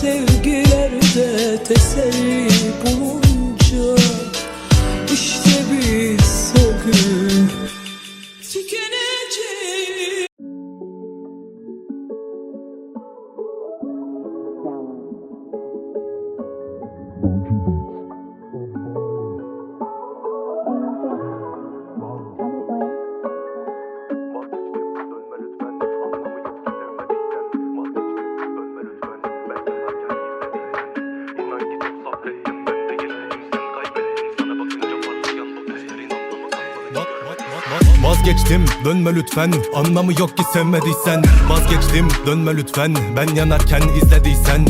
sevgilerde teselli bulunca işte biz o gün tükeneceğiz Vazgeçtim dönme lütfen. Anlamı yok ki sevmediysen. Vazgeçtim dönme lütfen. Ben yanarken izlediysen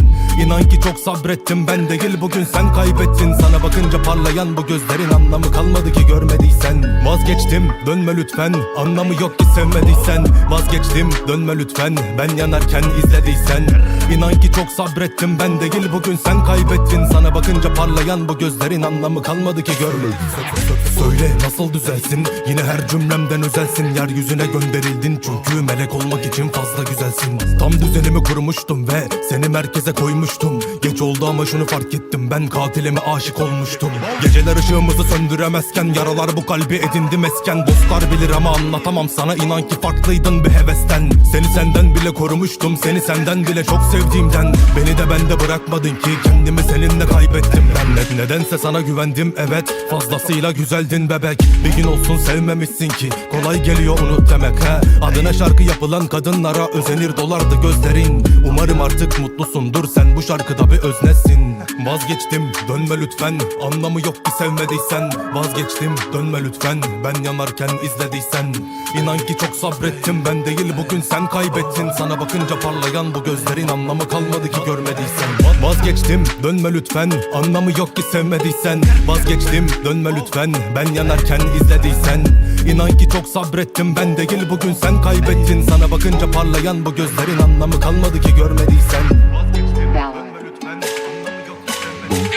çok sabrettim ben değil bugün sen kaybettin. Sana bakınca parlayan bu gözlerin anlamı kalmadı ki görmediysen. Vazgeçtim dönme lütfen Anlamı yok ki sevmediysen. Vazgeçtim dönme lütfen Ben yanarken izlediysen. İnan ki çok sabrettim ben değil bugün sen kaybettin. Sana bakınca parlayan bu gözlerin anlamı kalmadı ki görmediysen. Söyle nasıl düzelsin? Yine her cümlemden özelsin. Yeryüzüne gönderildin çünkü melek olmak için fazla güzelsin. Tam düzenimi kurmuştum ve seni merkeze koymuştum Geç oldu ama şunu fark ettim. Ben katilime aşık olmuştum. Geceler ışığımızı söndüremezken yaralar bu kalbi edindi mesken. Dostlar bilir ama anlatamam sana. İnan ki farklıydın bir hevesten. Seni senden bile korumuştum. Seni senden bile çok sevdiğimden. Beni de bende bırakmadın ki kendimi seninle kaybettim ben. Ne- Nedense sana güvendim evet. Fazlasıyla güzeldin bebek. Bir gün olsun sevmemişsin ki. Kolay geliyor unut demek he. Adına şarkı yapılan kadınlara özenir dolardı gözlerin. Umarım artık mutlusundur. Sen bu şarkıda bir öznesin. Vazgeçtim dönme lütfen. Anlamı yok ki sevmediysen. Vazgeçtim dönme lütfen. Ben yanarken izlediysen. İnan ki çok sabrettim ben değil bugün sen kaybettin. Sana bakınca parlayan bu gözlerin anlamı kalmadı ki görmediysen. Va- Vazgeçtim dönme lütfen. Anlamı yok ki sevmediysen. Vazgeçtim dönme lütfen. Ben yanarken izlediysen. İnan ki çok sabrettim ben değil bugün sen kaybettin. Sana bakınca parlayan bu gözlerin anlamı kalmadı ki görmediysen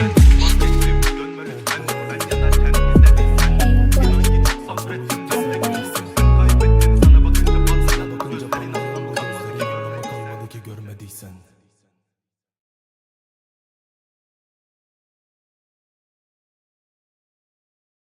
Revolution.